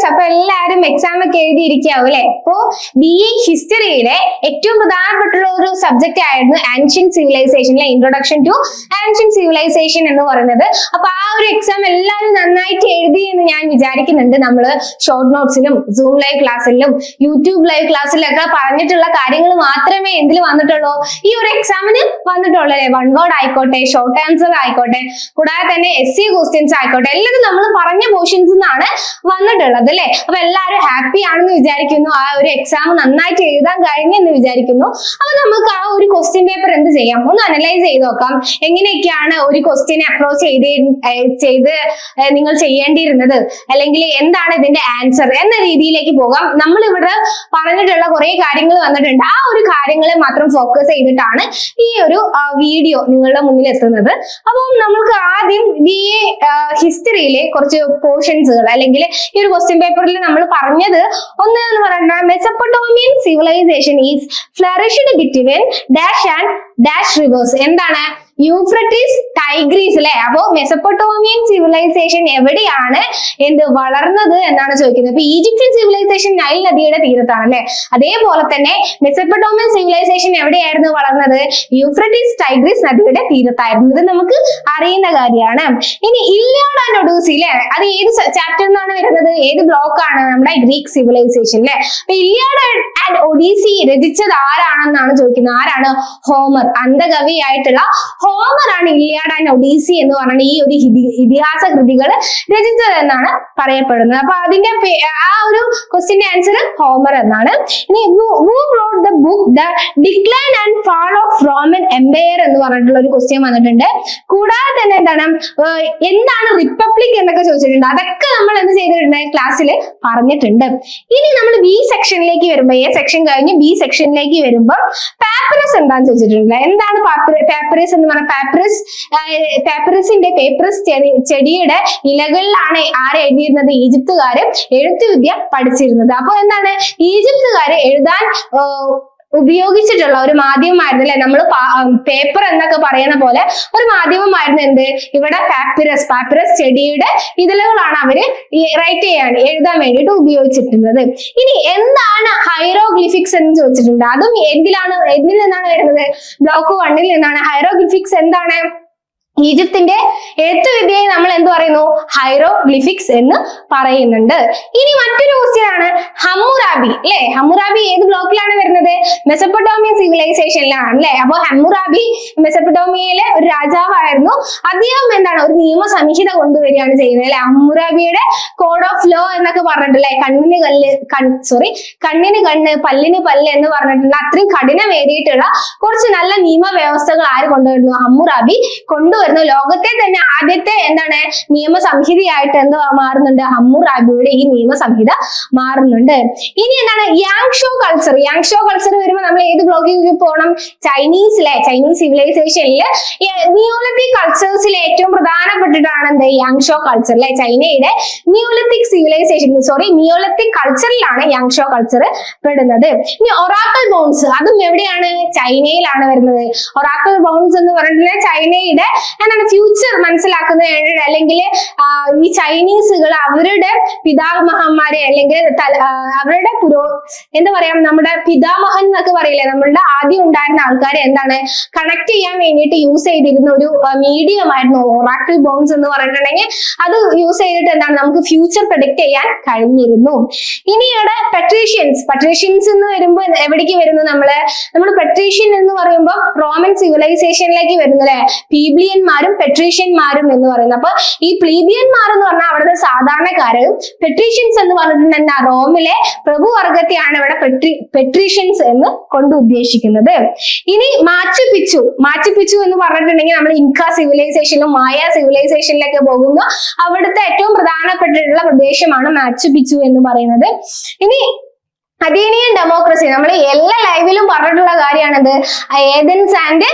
Students അപ്പൊ എല്ലാരും exam ഒക്കെ എഴുതിയിരിക്കാവും അല്ലെ? അപ്പോ ബി എ ഹിസ്റ്ററിയിലെ ഏറ്റവും പ്രധാനപ്പെട്ടുള്ള ഒരു സബ്ജക്റ്റ് ആയിരുന്നു ആൻഷ്യൻ സിവിലൈസേഷനിലെ ഇൻട്രൊഡക്ഷൻ ടു ആൻഷ്യൻ സിവിലൈസേഷൻ എന്ന് പറയുന്നത്. അപ്പൊ ആ ഒരു എക്സാം എല്ലാവരും നന്നായിട്ട് എഴുതി എന്ന് ഞാൻ വിചാരിക്കുന്നുണ്ട്. നമ്മൾ ഷോർട്ട് നോട്ട്സിലും സൂം ലൈവ് ക്ലാസ്സിലും യൂട്യൂബ് ലൈവ് ക്ലാസ്സിലൊക്കെ പറഞ്ഞിട്ടുള്ള കാര്യങ്ങൾ മാത്രമേ എന്തിൽ വന്നിട്ടുള്ളൂ. ഈ ഒരു എക്സാമിന് വന്നിട്ടുള്ളൂ അല്ലെ? വൺ വേർഡ് ആയിക്കോട്ടെ ഷോർട്ട് ആൻസർ ആയിക്കോട്ടെ കൂടാതെ തന്നെ എസ് സി ക്വസ്റ്റ്യൻസ് ആയിക്കോട്ടെ എല്ലാതും നമ്മൾ പറഞ്ഞ പോർഷൻസ് നിന്നാണ് വന്നിട്ടുള്ളത്. അല്ലെ? അപ്പൊ എല്ലാവരും ഹാപ്പി ആണെന്ന് വിചാരിക്കുന്നു. ആ ഒരു എക്സാം നന്നായിട്ട് എഴുതാൻ കഴിഞ്ഞെന്ന് വിചാരിക്കുന്നു. അപ്പൊ നമുക്ക് ആ ഒരു ക്വസ്റ്റ്യൻ പേപ്പർ എന്ത് ചെയ്യാം? ഒന്ന് അനലൈസ് ചെയ്ത് നോക്കാം. എങ്ങനെയൊക്കെയാണ് ഒരു ക്വസ്റ്റ്യനെ അപ്രോച്ച് ചെയ്ത് ചെയ്ത് നിങ്ങൾ ചെയ്യേണ്ടിയിരുന്നത്? അല്ലെങ്കിൽ എന്താണ് ഇതിന്റെ ആൻസർ എന്ന രീതിയിലേക്ക് പോകാം. നമ്മൾ ഇവിടെ പറഞ്ഞിട്ടുള്ള കുറെ കാര്യങ്ങൾ വന്നിട്ടുണ്ട്. ആ ഒരു കാര്യങ്ങളെ മാത്രം ഫോക്കസ് ചെയ്തിട്ടാണ് ഈ ഒരു വീഡിയോ നിങ്ങളുടെ മുന്നിൽ എത്തുന്നത്. അപ്പം നമുക്ക് ആദ്യം ബി എ ഹിസ്റ്ററിയിലെ കുറച്ച് പോർഷൻസുകൾ അല്ലെങ്കിൽ ഈ ഒരു ക്വസ്റ്റ്യൻ പേപ്പറിൽ നമ്മൾ പറഞ്ഞത് ഒന്ന് എന്ന് പറയുന്നത് Mesopotamian civilization is flourished between dash and dash rivers എന്താണ്? യൂഫ്രട്ടീസ് ടൈഗ്രീസ് അല്ലെ? അപ്പോ മെസപ്പൊട്ടോമിയൻ സിവിലൈസേഷൻ എവിടെയാണ്? എന്ത് വളർന്നത് എന്നാണ് ചോദിക്കുന്നത്. അപ്പൊ ഈജിപ്ഷ്യൻ സിവിലൈസേഷൻ നൈൽ നദിയുടെ തീരത്താണ് അല്ലെ? അതേപോലെ തന്നെ മെസപ്പൊട്ടോമിയൻ സിവിലൈസേഷൻ എവിടെയായിരുന്നു വളർന്നത്? യൂഫ്രട്ടീസ് ടൈഗ്രീസ് നദിയുടെ തീരത്തായിരുന്നു. ഇത് നമുക്ക് അറിയുന്ന കാര്യമാണ്. ഇനി ഇല്ലാണ്ട് ആൻഡ് ഒഡൂസി അല്ലെ? അത് ഏത് ചാപ്റ്റർ നിന്നാണ് വരുന്നത്? ഏത് ബ്ലോക്ക് ആണ് നമ്മുടെ ഗ്രീക്ക് സിവിലൈസേഷൻ അല്ലെ അപ്പൊ ഇല്ലാണ്ട് ആൻഡ് ഒഡീസി രചിച്ചത് ആരാണെന്നാണ് ചോദിക്കുന്നത്? ആരാണ്? ഹോമർ അന്ധകവി ആയിട്ടുള്ള ഹോമർ ആണ് ഇലിയാഡ് ആൻഡ് ഒഡീസി എന്ന് പറഞ്ഞ ഈ ഒരു ഇതി- ഇതിഹാസ കൃതികൾ രചിച്ചത് എന്നാണ് പറയപ്പെടുന്നത്. അപ്പൊ അതിന്റെ ആ ഒരു ക്വസ്റ്റിന്റെ ആൻസർ ഹോമർ എന്നാണ്. ഇനി who wrote the book the decline and fall of Roman empire എന്ന് പറഞ്ഞിട്ടുള്ള ഒരു ക്വസ്റ്റ്യൻ വന്നിട്ടുണ്ട്. കൂടാതെ തന്നെ എന്താണ് എന്താണ് റിപ്പബ്ലിക് എന്നൊക്കെ ചോദിച്ചിട്ടുണ്ട്. അതൊക്കെ നമ്മൾ എന്ത് ചെയ്തിട്ടുണ്ട്? ക്ലാസ്സിൽ പറഞ്ഞിട്ടുണ്ട്. ഇനി നമ്മൾ ബി സെക്ഷനിലേക്ക് വരുമ്പോൾ എ സെക്ഷൻ കഴിഞ്ഞ് ബി സെക്ഷനിലേക്ക് വരുമ്പോൾ പാപ്പറസ് എന്താന്ന് ചോദിച്ചിട്ടുണ്ട് എന്താണ് പാപ്പറസ് എന്ന് പറഞ്ഞാൽ പാപ്പറസ് പാപ്പറസിന്റെ പേപ്പറസ് ചെടിയുടെ ഇലകളിലാണ് ആര് എഴുതിയിരുന്നത്? ഈജിപ്തുകാര് എഴുത്തുവിദ്യ പഠിച്ചിരുന്നത്. അപ്പൊ എന്താണ്? ഈജിപ്തുകാര് എഴുതാൻ ഉപയോഗിച്ചിട്ടുള്ള ഒരു മാധ്യമമായിരുന്നു അല്ലെ നമ്മൾ പേപ്പർ എന്നൊക്കെ പറയുന്ന പോലെ ഒരു മാധ്യമമായിരുന്നു എന്ത്? ഇവിടെ പാപ്പിറസ് പാപ്പിറസ് ചെടിയുടെ ഇതിലുകളാണ് അവർ റൈറ്റ് ചെയ്യാൻ എഴുതാൻ വേണ്ടിയിട്ട് ഉപയോഗിച്ചിട്ടുള്ളത്. ഇനി എന്താണ് ഹൈറോഗ്ലിഫിക്സ് എന്ന് ചോദിച്ചിട്ടുണ്ട്. അതും എന്തിലാണ് എന്തിൽ നിന്നാണ് വരുന്നത്? ബ്ലോക്ക് വണ്ണിൽ നിന്നാണ്. ഹൈറോഗ്ലിഫിക്സ് എന്താണ്? ഈജിപ്തിന്റെ എഴുത്തുവിദ്യയെ നമ്മൾ എന്ത് പറയുന്നു? ഹൈറോഗ്ലിഫിക്സ് എന്ന് പറയുന്നുണ്ട്. ഇനി മറ്റൊരു ക്വസ്റ്റ്യൻ ആണ്. ഹമ്മുറാബി അല്ലെ? ഹമ്മുറാബി ഏത് ബ്ലോക്കിലാണ് വരുന്നത്? മെസപ്പൊട്ടോമിയൻ സിവിലൈസേഷനിലാണ് അല്ലെ? അപ്പൊ ഹമ്മുറാബി മെസപ്പൊട്ടോമിയയിലെ ഒരു രാജാവായിരുന്നു. അദ്ദേഹം എന്താണ്? ഒരു നിയമ സംഹിത കൊണ്ടുവരികയാണ് ചെയ്യുന്നത് അല്ലെ? ഹമ്മുറാബിയുടെ കോഡ് ഓഫ് ലോ എന്നൊക്കെ പറഞ്ഞിട്ടില്ലേ കണ്ണിന് കല്ല് കൺ സോറി കണ്ണിന് കണ്ണ് പല്ലിന് പല്ല് എന്ന് പറഞ്ഞിട്ടുള്ള അത്രയും കഠിനമേറിയിട്ടുള്ള കുറച്ച് നല്ല നിയമ വ്യവസ്ഥകൾ ആര് കൊണ്ടുവരുന്നു? ഹമ്മുറാബി കൊണ്ടുവരുന്നു. ലോകത്തെ തന്നെ ആദ്യത്തെ എന്താണ്? നിയമ സംഹിതയായിട്ട് എന്ത് മാറുന്നുണ്ട്. ഹമ്മുറാബിയുടെ ഈ നിയമ സംഹിത മാറുന്നുണ്ട്. ഇനി എന്താണ്? യാങ്ഷോ കൾച്ചർ യാങ്ഷോ കൾച്ചർ വരുമ്പോൾ നമ്മൾ ഏത് ബ്ലോക്കിൽ പോകണം ചൈനീസിലെ ചൈനീസ് സിവിലൈസേഷനിൽ നിയോളിത്തിക് കൾച്ചേഴ്സിലെ ഏറ്റവും പ്രധാനപ്പെട്ടിട്ടാണ് എന്ത്? യാങ്ഷോ കൾച്ചർ അല്ലെ ചൈനയുടെ നിയോളിത്തിക് സിവിലൈസേഷൻ സോറി നിയോളിത്തിക് കൾച്ചറിലാണ് യാങ്ഷോ കൾച്ചർ പെടുന്നത്. ഇനി ഒറാക്കൽ ബോൺസ് അതും എവിടെയാണ്? ചൈനയിലാണ് വരുന്നത്. ഒറാക്കൽ ബോൺസ് എന്ന് പറഞ്ഞിട്ടുണ്ടെങ്കിൽ ചൈനയുടെ എന്താണ് ഫ്യൂച്ചർ മനസ്സിലാക്കുന്നതിന് അല്ലെങ്കിൽ ഈ ചൈനീസുകൾ അവരുടെ പിതാമഹന്മാരെ അല്ലെങ്കിൽ അവരുടെ പുരോ എന്താ പറയാ നമ്മുടെ പിതാമഹൻ എന്നൊക്കെ പറയില്ലേ? നമ്മളുടെ ആദ്യം ഉണ്ടായിരുന്ന ആൾക്കാരെ എന്താണ്? കണക്ട് ചെയ്യാൻ വേണ്ടിയിട്ട് യൂസ് ചെയ്തിരുന്ന ഒരു മീഡിയം ആയിരുന്നു ഓറാക്കിൾ ബോൺസ് എന്ന് പറഞ്ഞിട്ടുണ്ടെങ്കിൽ അത് യൂസ് ചെയ്തിട്ട് എന്താണ്? നമുക്ക് ഫ്യൂച്ചർ പ്രൊഡിക്ട് ചെയ്യാൻ കഴിഞ്ഞിരുന്നു. ഇനി ഇവിടെ പെട്രീഷ്യൻസ് പെട്രീഷ്യൻസ് എന്ന് വരുമ്പോൾ എവിടേക്ക് വരുന്നു നമ്മൾ? നമ്മൾ പെട്രീഷ്യൻ എന്ന് പറയുമ്പോൾ റോമൻ സിവിലൈസേഷനിലേക്ക് വരുന്നു അല്ലെ? പീബ്ലിയന്മാരും പെട്രീഷ്യന്മാരും എന്ന് പറയുന്നത് അപ്പൊ ഈ പ്ലീബിയന്മാർ എന്ന് പറഞ്ഞാൽ അവിടുത്തെ സാധാരണക്കാര്. പെട്രീഷ്യൻസ് എന്ന് പറഞ്ഞിട്ടുണ്ടെങ്കിൽ റോമിലെ പ്രഭുവർഗത്തെയാണ് ഇവിടെ പെട്രീഷ്യൻസ് എന്ന് കൊണ്ട് ഉദ്ദേശിക്കുന്നത്. ഇനി മാച്ചു പിച്ചു. മാച്ചു പിച്ചു എന്ന് പറഞ്ഞിട്ടുണ്ടെങ്കിൽ നമ്മൾ ഇൻക സിവിലൈസേഷനിലും മായ സിവിലൈസേഷനിലൊക്കെ പോകുമ്പോൾ അവിടുത്തെ ഏറ്റവും പ്രധാനപ്പെട്ടിട്ടുള്ള പ്രദേശമാണ് മാച്ചു പിച്ചു എന്ന് പറയുന്നത്. ഇനി അഥീനിയൻ ഡെമോക്രസി നമ്മൾ എല്ലാ ലൈവ് ലൈവിലും പറഞ്ഞിട്ടുള്ള കാര്യമാണത് ഏതൻസ് ആൻഡ്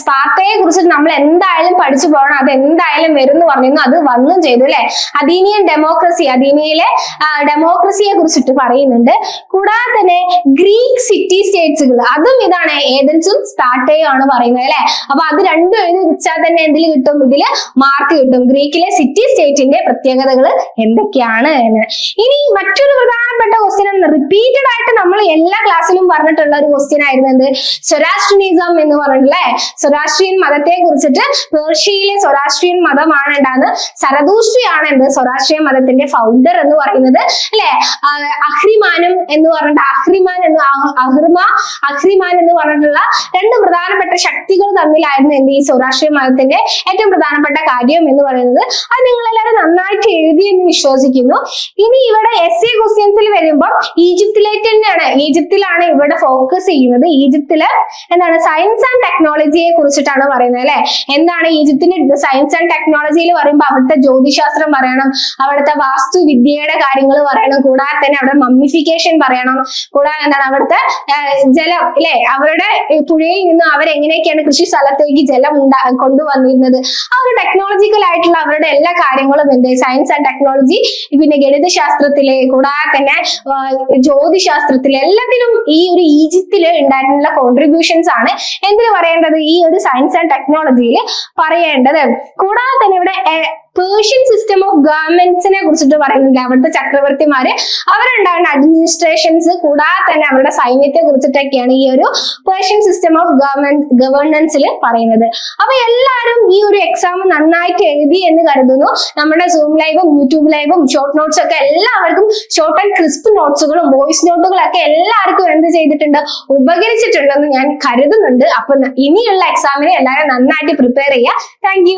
സ്പാർട്ടയെ കുറിച്ച് നമ്മൾ എന്തായാലും പഠിച്ചു പോകണം. അത് എന്തായാലും വരും എന്ന് പറഞ്ഞിരുന്നു. അത് വന്നും ചെയ്തു അല്ലെ? അദീനിയൻ ഡെമോക്രസി അദീനിയയിലെ ഡെമോക്രസിയെ കുറിച്ചിട്ട് പറയുന്നുണ്ട്. കൂടാതെ തന്നെ ഗ്രീക്ക് സിറ്റി സ്റ്റേറ്റ്സുകൾ അതും ഇതാണ് ഏതൻസും സ്പാർട്ടയും ആണ് പറയുന്നത് അല്ലെ? അപ്പൊ അത് രണ്ടും എഴുതി വെച്ചാൽ തന്നെ എന്തിൽ കിട്ടും? ഇതിൽ മാർക്ക് കിട്ടും. ഗ്രീക്കിലെ സിറ്റി സ്റ്റേറ്റിന്റെ പ്രത്യേകതകൾ എന്തൊക്കെയാണ് ഇനി മറ്റൊരു പ്രധാനപ്പെട്ട ക്വസ്റ്റ്യൻ ആണ്. റിപ്പീറ്റഡ് ആയിട്ട് നമ്മൾ എല്ലാ ക്ലാസ്സിലും പറഞ്ഞിട്ടുള്ള ഒരു ക്വസ്റ്റ്യൻ ആയിരുന്നു എന്ത്? സ്വരാഷ്ട്രീനിസം എന്ന് പറഞ്ഞിട്ടുള്ളേ സ്വരാഷ്ട്രീയൻ മതത്തെ കുറിച്ചിട്ട് പേർഷ്യയിലെ സ്വരാഷ്ട്രീയൻ മതമാണ് ഉണ്ടാകുന്നത് സരദൂഷ്ട്രിയാണ് എന്ത്? സ്വരാഷ്ട്രീയ മതത്തിന്റെ ഫൗണ്ടർ എന്ന് പറയുന്നത് അല്ലെ? അഹ്രിമാനും എന്ന് പറഞ്ഞിട്ട് അഹ്രിമാൻ എന്ന് അഹ്- അഹ്റിമ അഹ്രിമാൻ എന്ന് പറഞ്ഞിട്ടുള്ള രണ്ട് പ്രധാനപ്പെട്ട ശക്തികൾ തമ്മിലായിരുന്നു എന്ത്? ഈ സ്വരാഷ്ട്രീയ മതത്തിന്റെ ഏറ്റവും പ്രധാനപ്പെട്ട കാര്യം എന്ന് പറയുന്നത്. അത് നിങ്ങൾ എല്ലാവരും നന്നായിട്ട് എഴുതി എന്ന് വിശ്വസിക്കുന്നു. ഇനി ഇവിടെ എസ് എ ക്വസ്റ്റ്യൻസിൽ വരുമ്പോൾ ഈജിപ്തിലേക്ക് തന്നെയാണ് ഈജിപ്തിലാണ് ഇവിടെ ഫോക്കസ് ചെയ്യുന്നത്. ഈജിപ്തിൽ എന്താണ്? സയൻസ് ആൻഡ് ടെക്നോളജിയെ കുറിച്ചിട്ടാണ് പറയുന്നത് അല്ലെ? എന്താണ് ഈജിപ്തിന്റെ സയൻസ് ആൻഡ് ടെക്നോളജിയിൽ പറയുമ്പോൾ അവിടുത്തെ ജ്യോതിശാസ്ത്രം പറയണം അവിടുത്തെ വാസ്തുവിദ്യയുടെ കാര്യങ്ങൾ പറയണം കൂടാതെ തന്നെ അവിടെ മമ്മിഫിക്കേഷൻ പറയണം കൂടാതെ എന്താണ്? അവിടുത്തെ ജലം അല്ലെ? അവരുടെ പുഴയിൽ നിന്ന് അവരെങ്ങനെയൊക്കെയാണ് കൃഷി സ്ഥലത്തേക്ക് ജലം ഉണ്ടാ കൊണ്ടുവന്നിരുന്നത്? ആ ഒരു ടെക്നോളജിക്കൽ ആയിട്ടുള്ള അവരുടെ എല്ലാ കാര്യങ്ങളും എന്ത്? സയൻസ് ആൻഡ് ടെക്നോളജി പിന്നെ ഗണിതശാസ്ത്രത്തിലെ കൂടാതെ തന്നെ ആ, ജ്യോതിശാസ്ത്രത്തിലെ എല്ലാത്തിനും ഈ ഒരു ഈജിപ്തിൽ ഉണ്ടായിട്ടുള്ള കോൺട്രിബ്യൂഷൻസ് ആണ് എന്തിനു പറയേണ്ടത്? ഈ ഒരു സയൻസ് ആൻഡ് ടെക്നോളജിയിൽ പറയേണ്ടത്. കൂടാതെ തന്നെ ഇവിടെ പേർഷ്യൻ സിസ്റ്റം ഓഫ് ഗവൺമെന്റ്സിനെ കുറിച്ചിട്ട് പറയുന്നുണ്ട്. അവിടുത്തെ ചക്രവർത്തിമാര്. അവരുണ്ടാകുന്ന അഡ്മിനിസ്ട്രേഷൻസ് കൂടാതെ തന്നെ അവരുടെ സൈന്യത്തെ കുറിച്ചിട്ടൊക്കെയാണ് ഈ ഒരു പേർഷ്യൻ സിസ്റ്റം ഓഫ് ഗവൺമെന്റ് ഗവേണൻസിൽ പറയുന്നത്. അപ്പൊ എല്ലാവരും ഈ ഒരു എക്സാം നന്നായിട്ട് എഴുതി എന്ന് കരുതുന്നു. നമ്മുടെ സൂം ലൈവും യൂട്യൂബ് ലൈവും ഷോർട്ട് നോട്ട്സ് ഒക്കെ എല്ലാവർക്കും ഷോർട്ട് ആൻഡ് ക്രിസ്പ് നോട്ട്സുകളും വോയിസ് നോട്ടുകളും ഒക്കെ എല്ലാവർക്കും എന്ത് ചെയ്തിട്ടുണ്ട്? ഉപകരിച്ചിട്ടുണ്ടെന്ന് ഞാൻ കരുതുന്നുണ്ട്. അപ്പൊ ഇനിയുള്ള എക്സാമിനെ എല്ലാവരും നന്നായിട്ട് പ്രിപ്പയർ ചെയ്യുക. താങ്ക്